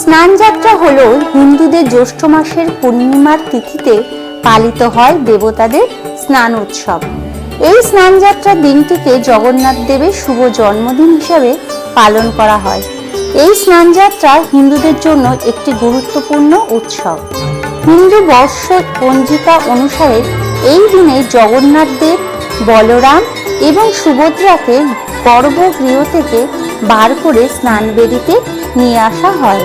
স্নানযাত্রা হল হিন্দুদের জ্যৈষ্ঠ মাসের পূর্ণিমার তিথিতে পালিত হয় দেবতাদের স্নান উৎসব। এই স্নানযাত্রার দিনটিকে জগন্নাথ দেবের শুভ জন্মদিন হিসাবে পালন করা হয়। এই স্নানযাত্রা হিন্দুদের জন্য একটি গুরুত্বপূর্ণ উৎসব। হিন্দু বর্ষ পঞ্জিকা অনুসারে এই দিনে জগন্নাথ দেব, বলরাম এবং সুভদ্রাকে গর্ভগৃহ থেকে বার করে স্নান বেদিতে নিয়ে আসা হয়।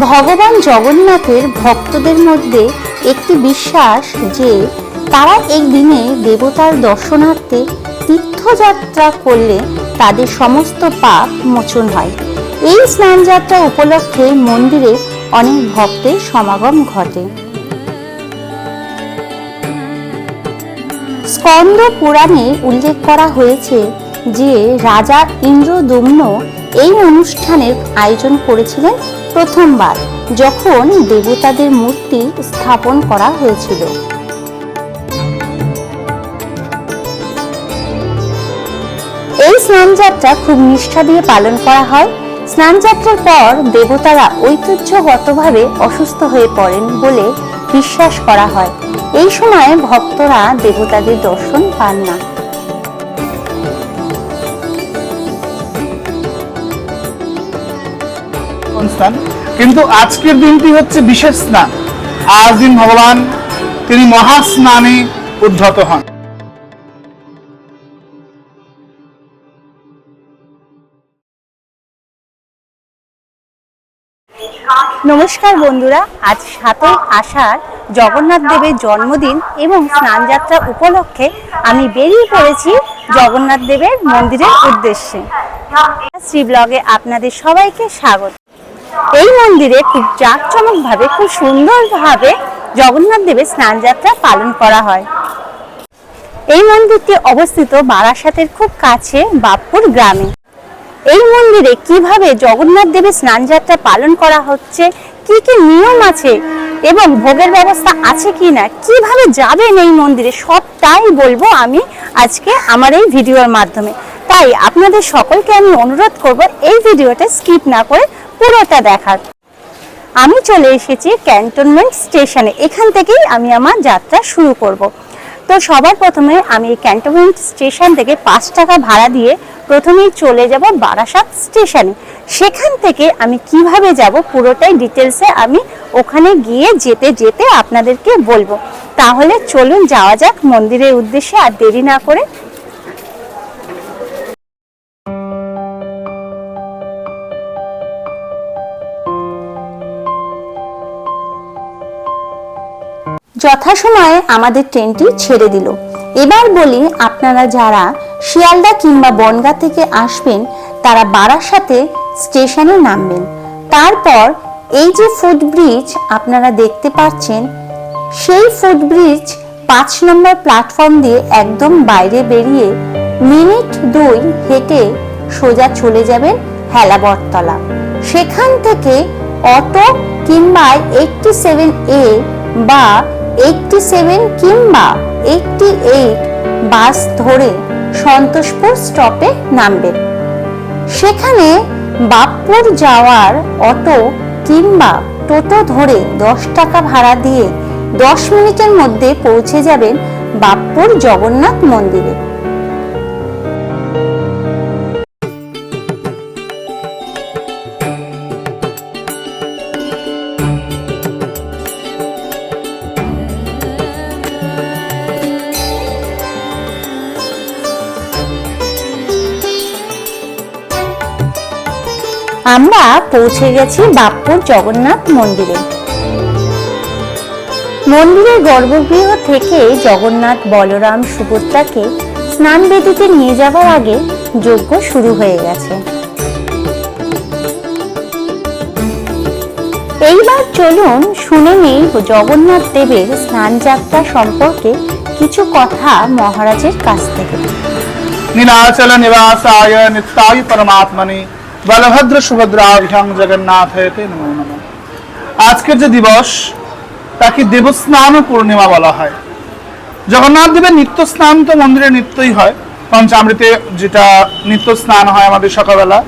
ভগবান জগন্নাথের ভক্তদের মধ্যে একটি বিশ্বাস যে তারা এই দিনে দেবতার দর্শনার্থে তীর্থযাত্রা করলে তাদের সমস্ত পাপ মোচন হয়। এই স্নানযাত্রা উপলক্ষে মন্দিরে অনেক ভক্তের সমাগম ঘটে। স্কন্দ পুরাণে উল্লেখ করা হয়েছে যে রাজা ইন্দ্রদম্ন এই অনুষ্ঠানের আয়োজন করেছিলেন প্রথমবার, যখন দেবতাদের মূর্তি স্থাপন করা হয়েছিল। এই স্নানযাত্রা খুব নিষ্ঠা দিয়ে পালন করা হয়। স্নানযাত্রার পর দেবতারা ঐতিহ্যগতভাবে অসুস্থ হয়ে পড়েন বলে বিশ্বাস করা হয়। এই সময় ভক্তরা দেবতাদের দর্শন পান না। স্নান কিন্তু আজকের দিনটি হচ্ছে বিশেষ স্নান। আজ দিন ভগবান, তিনি মহাস্নানে উদ্ধত হন। নমস্কার বন্ধুরা, আজ সাতই আষাঢ়, জগন্নাথ দেবের জন্মদিন এবং স্নানযাত্রা উপলক্ষে আমি বেরিয়ে পড়েছি জগন্নাথ দেবের মন্দিরের উদ্দেশ্যে। শ্রী ব্লগে আপনাদের সবাইকে স্বাগত। এই মন্দিরে খুব জাঁকজমকভাবে, খুব সুন্দরভাবে জগন্নাথ দেবের স্নানযাত্রা পালন করা হয়। এই মন্দিরটি অবস্থিত বারাসাতের খুব কাছে বাপুর গ্রামে। এই মন্দিরে কীভাবে জগন্নাথ দেবের স্নানযাত্রা পালন করা হচ্ছে, কি কি নিয়ম আছে এবং ভোগের ব্যবস্থা আছে কি না কীভাবে যাবেন এই মন্দিরে, সবটাই বলব আমি আজকে আমার এই ভিডিওর মাধ্যমে। তাই আপনাদের সকলকে আমি অনুরোধ করব এই ভিডিওটা স্কিপ না করে পুরোটা দেখার। আমি চলে এসেছি ক্যান্টনমেন্ট স্টেশনে। এখান থেকেই আমি আমার যাত্রা শুরু করব। তো সবার প্রথমে আমি ক্যান্টনমেন্ট স্টেশন থেকে পাঁচ টাকা ভাড়া দিয়ে প্রথমেই চলে যাব বারাসাত স্টেশনে। সেখান থেকে আমি কীভাবে যাব পুরোটাই ডিটেলসে আমি ওখানে গিয়ে যেতে যেতে আপনাদেরকে বলব। তাহলে চলুন যাওয়া যাক মন্দিরের উদ্দেশ্যে আর দেরি না করে। যথাসময়ে আমাদের ট্রেনটি ছেড়ে দিল। এবার বলি আপনারা যারা শিয়ালদা কিংবা বনগা থেকে আসবেন, তারা বারাসাতে স্টেশনে নামবেন। তারপর এই যে ফুটব্রিজ আপনারা দেখতে পাচ্ছেন, সেই ফুটব্রিজ পাঁচ নম্বর প্ল্যাটফর্ম দিয়ে একদম বাইরে বেরিয়ে মিনিট দুই হেঁটে সোজা চলে যাবেন হেলাবরতলা। সেখান থেকে অটো কিংবা এইটটি সেভেন এ বা এইটটি সেভেন কিংবা এইটটি এইট বাস ধরে সন্তোষপুর স্টপে নামবেন সেখানে বাপ্পুর যাওয়ার অটো কিংবা টোটো ধরে দশ টাকা ভাড়া দিয়ে দশ মিনিটের মধ্যে পৌঁছে যাবেন বাপ্পুর জগন্নাথ মন্দিরে। আমরা পৌঁছে গেছি বাপ্পুর জগন্নাথ মন্দিরে। মন্দিরের গর্ভগৃহ থেকে জগন্নাথ বলরাম সুভদ্রাকে স্নান বেদিতে নিয়ে যাওয়ার আগে যজ্ঞ শুরু হয়ে গেছে। এইবার চলুন শুনে নেই জগন্নাথ দেবের স্নান যাত্রা সম্পর্কে কিছু কথা মহারাজের কাছ থেকে। নীলাচল নিবাসায় নিত্যায় পরমাত্মনে। বলভদ্র জগন্নাথ নমো নমঃ। আজকের যে দিবস, তাকে দেবস্নান পূর্ণিমা বলা হয়। জগন্নাথ দেবের নিত্য স্নান তো মন্দিরে নিত্যই হয়। পঞ্চামৃতে যেটা নিত্য স্নান হয় আমাদের সকালবেলা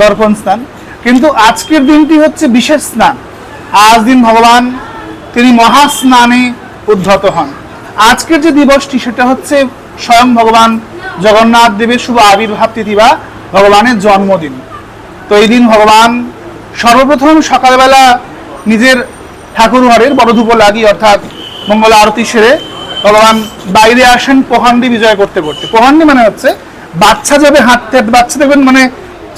দর্পণ স্নান। কিন্তু আজকের দিনটি হচ্ছে বিশেষ স্নান। আজ দিন ভগবান তিনি মহাস্নানে উদ্ধত হন। আজকের যে দিবসটি, সেটা হচ্ছে স্বয়ং ভগবান জগন্নাথ দেবের শুভ আবির্ভাব তিথি বা ভগবানের জন্মদিন। তো এই দিন ভগবান সর্বপ্রথম সকালবেলা নিজের ঠাকুর ঘরের বড় লাগিয়ে অর্থাৎ মঙ্গল আরতি সেরে ভগবান বাইরে আসেন পোহান্ডি বিজয় করতে করতে। পোহান্ডি মানে হচ্ছে বাচ্চা যাবে হাঁটতে বাচ্চা দেখবেন মানে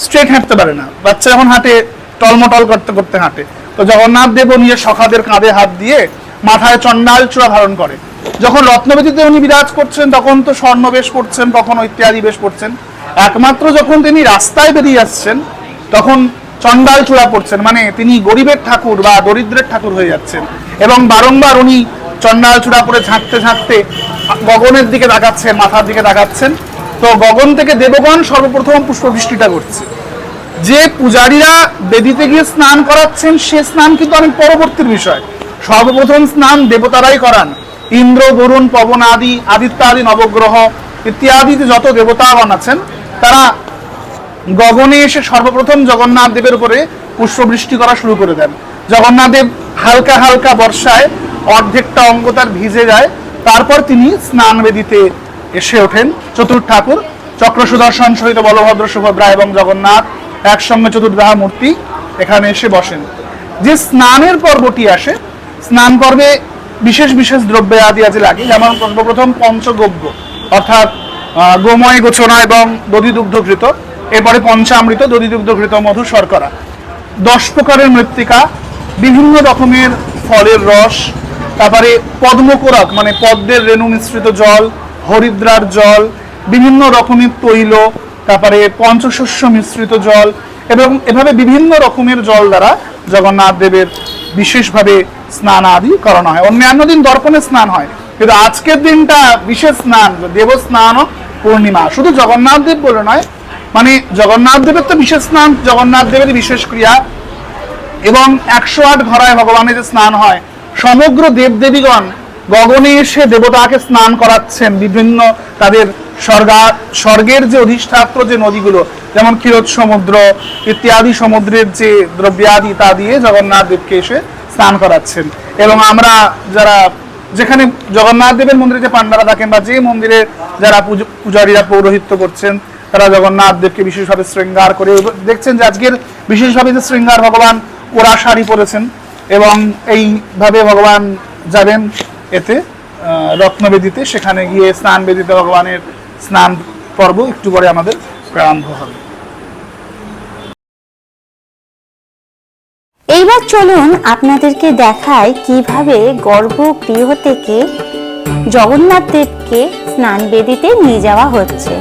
স্ট্রেট হাঁটতে পারে না। বাচ্চা যখন হাঁটে, টলমটল করতে করতে হাঁটে। তো জগন্নাথ দেব নিজের সখাদের কাঁধে হাত দিয়ে মাথায় চণ্ডাল চূড়া ধারণ করে। যখন রত্নবেদিতে উনি বিরাজ করছেন, তখন তো স্বর্ণ বেশ পড়ছেন কখনো ইত্যাদি বেশ পড়ছেন। একমাত্র যখন তিনি রাস্তায় বেরিয়ে আসছেন তখন চণ্ডাল চূড়া পড়ছেন। মানে তিনি গরিবের ঠাকুর বা দরিদ্রের ঠাকুর হয়ে যাচ্ছেন। এবং বারংবার উনি চণ্ডাল চূড়া পরে ঝাঁকতে ঝাঁকতে গগনের দিকে তাকাচ্ছেন, মাথার দিকে তাকাচ্ছেন। তো গগন থেকে দেবগণ সর্বপ্রথম পুষ্পবৃষ্টিটা করছে। যে পূজারীরা বেদিতে গিয়ে স্নান করাচ্ছেন, সে স্নান কিন্তু অনেক পরবর্তীর বিষয়। সর্বপ্রথম স্নান দেবতারাই করান। ইন্দ্র, বরুণ, পবন আদি আদিত্য আদি নবগ্রহ ইত্যাদিতে যত দেবতাগণ আছেন, তারা গগনে এসে সর্বপ্রথম জগন্নাথ দেবের উপরে পুষ্পবৃষ্টি করা শুরু করে দেন। জগন্নাথ দেব হালকা হালকা বর্ষায় অর্ধেকটা অঙ্গ তার ভিজে যায়। তারপর তিনি স্নান বেদিতে এসে ওঠেন। চতুর্থ ঠাকুর, চক্র সুদর্শন সহিত বলভদ্র, সুভদ্রা এবং জগন্নাথ একসঙ্গে চতুর্দাহা মূর্তি এখানে এসে বসেন। যে স্নানের পর্বটি আসে, স্নান পর্বে বিশেষ বিশেষ দ্রব্য আদি আদি লাগে। যেমন সর্বপ্রথম পঞ্চগব্য, অর্থাৎ গোময় গোচনা এবং দধি দুগ্ধঘৃত এরপরে পঞ্চামৃত দধি দুগ্ধঘৃত মধু, শর্করা। দশ প্রকারের মৃত্তিকা, বিভিন্ন রকমের ফলের রস, তারপরে পদ্মকোরক মানে পদ্মের রেণু মিশ্রিত জল, হরিদ্রার জল, বিভিন্ন রকমের তৈল, তারপরে পঞ্চশস্য মিশ্রিত জল, এবং এভাবে বিভিন্ন রকমের জল দ্বারা জগন্নাথ দেবের বিশেষভাবে স্নান আদি করানো হয়। অন্যান্য দিন দর্পণে স্নান হয়, কিন্তু আজকের দিনটা বিশেষ স্নান দেব স্নান পূর্ণিমা। শুধু জগন্নাথ দেব বলে নয় মানে জগন্নাথ দেবের তো বিশেষ স্নান, জগন্নাথ দেবের বিশেষ ক্রিয়া। এবং একশো আট ঘরায় ভগবানের যে স্নান হয়, সমগ্র দেবদেবীগণ গগনে এসে দেবতাকে স্নান করাচ্ছেন। বিভিন্ন তাদের স্বর্গা, স্বর্গের যে অধিষ্ঠাত্র যে নদীগুলো, যেমন ক্ষীরোদ সমুদ্র ইত্যাদি সমুদ্রের যে দ্রব্যাদি তা দিয়ে জগন্নাথ দেবকে এসে স্নান করাচ্ছেন। এবং আমরা যারা যেখানে জগন্নাথ দেবের মন্দিরে যে পান্ডারা থাকেন বা যে মন্দিরে যারা পুজো- পূজারীরা পৌরোহিত্য করছেন তারা জগন্নাথ দেবকে বিশেষভাবে শৃঙ্গার করে দেখছেন যে আজকের বিশেষভাবে যে শৃঙ্গার ভগবান, ওরা শাড়ি পরেছেন এবং এইভাবে ভগবান যাবেন এতে রত্নবেদিতে, সেখানে গিয়ে স্নান বেদিতে ভগবানের স্নান পর্ব একটু পরে আমাদের প্রারম্ভ হবে। এইবার চলুন আপনাদেরকে দেখায় কীভাবে গর্ভগৃহ থেকে জগন্নাথ দেবকে স্নান বেদিতে নিয়ে যাওয়া হচ্ছে।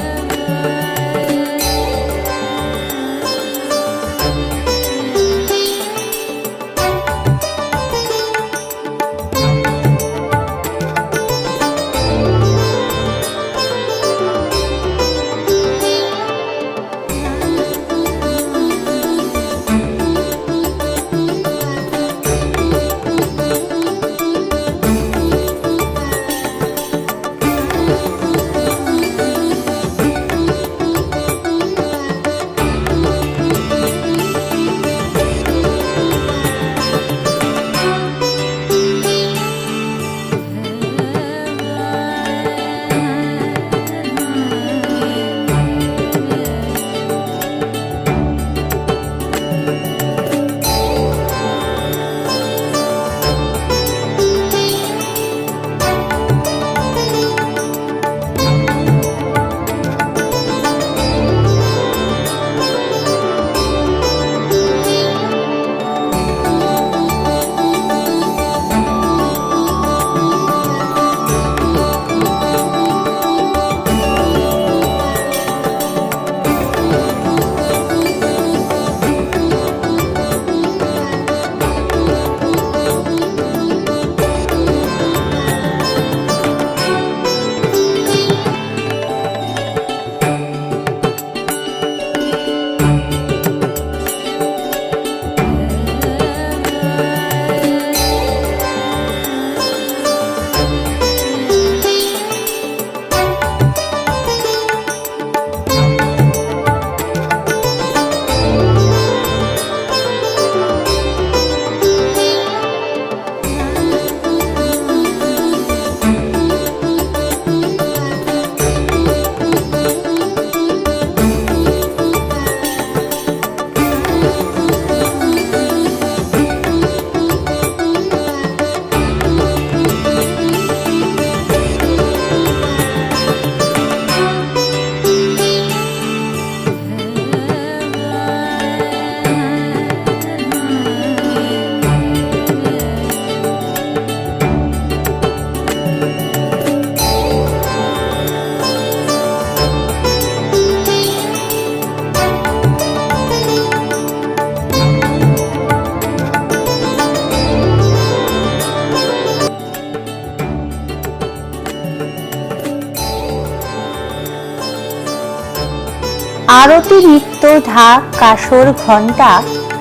আরতি, নৃত্য, ঢাক, কাসর, ঘণ্টা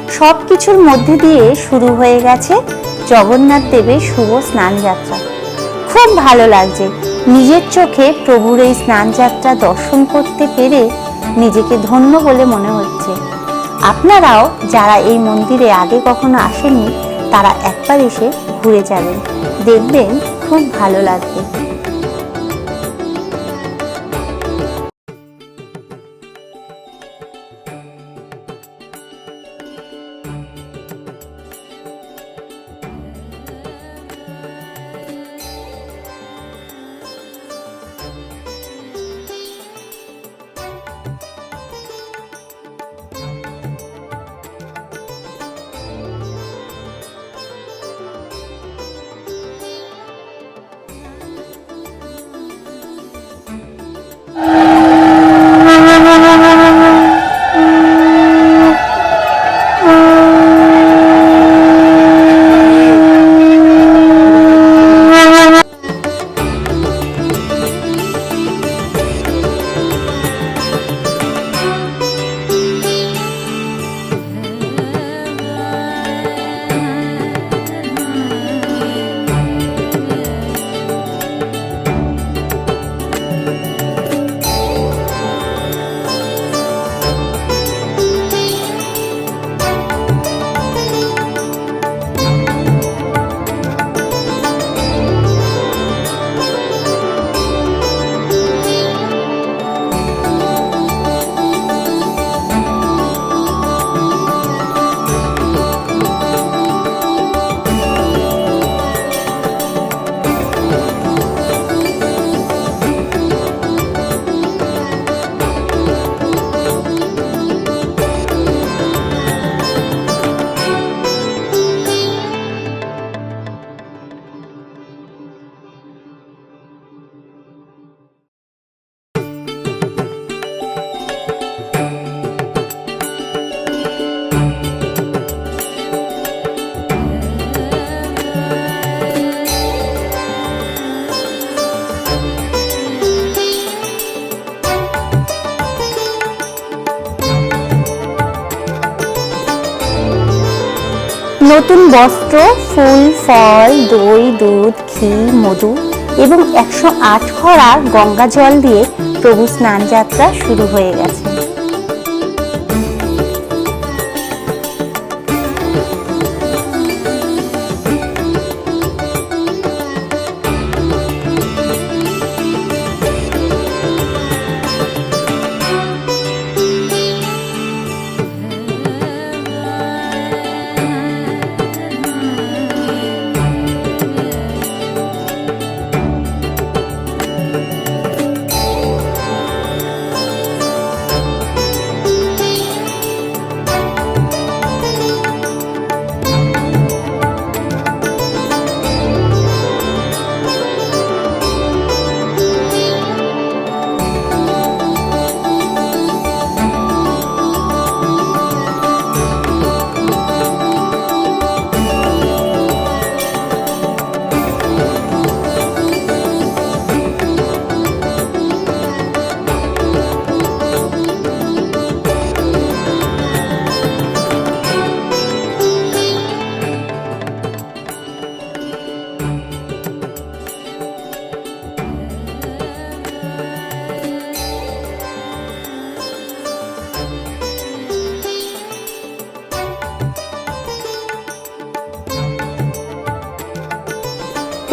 সব কিছুর মধ্যে দিয়ে শুরু হয়ে গেছে জগন্নাথ দেবের শুভ স্নান যাত্রা খুব ভালো লাগছে। নিজের চোখে প্রভুর এই স্নান যাত্রা দর্শন করতে পেরে নিজেকে ধন্য বলে মনে হচ্ছে। আপনারাও যারা এই মন্দিরে আগে কখনো আসেননি, তারা একবার এসে ঘুরে যাবেন। দেখবেন খুব ভালো লাগবে। নতুন বস্ত্র, ফুল, ফল, দই, দুধ, ঘি, মধু এবং একশো আট খরা গঙ্গা জল দিয়ে প্রভু স্নান যাত্রা শুরু হয়ে গেছে।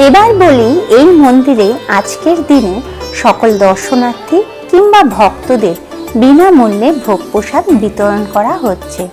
এবার বলি এই মন্দিরে আজকের দিনে সকল দর্শনার্থী কিংবা ভক্তদের বিনামূল্যে ভোগ প্রসাদ বিতরণ করা হচ্ছে।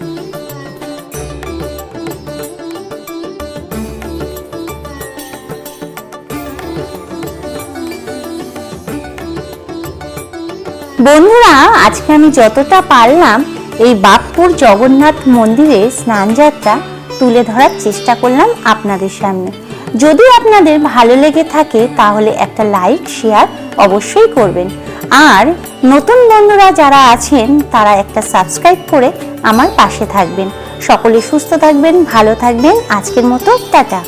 বন্ধুরা, আজকে আমি যতটা পারলাম এই বাগপুর জগন্নাথ মন্দিরে স্নান যাত্রা তুলে ধরার চেষ্টা করলাম আপনাদের সামনে। যদি আপনাদের ভালো লেগে থাকে, তাহলে একটা লাইক শেয়ার অবশ্যই করবেন। আর নতুন বন্ধুরা যারা আছেন, তারা একটা সাবস্ক্রাইব করে আমার পাশে থাকবেন। সকলে সুস্থ থাকবেন, ভালো থাকবেন। আজকের মতো, টাটা।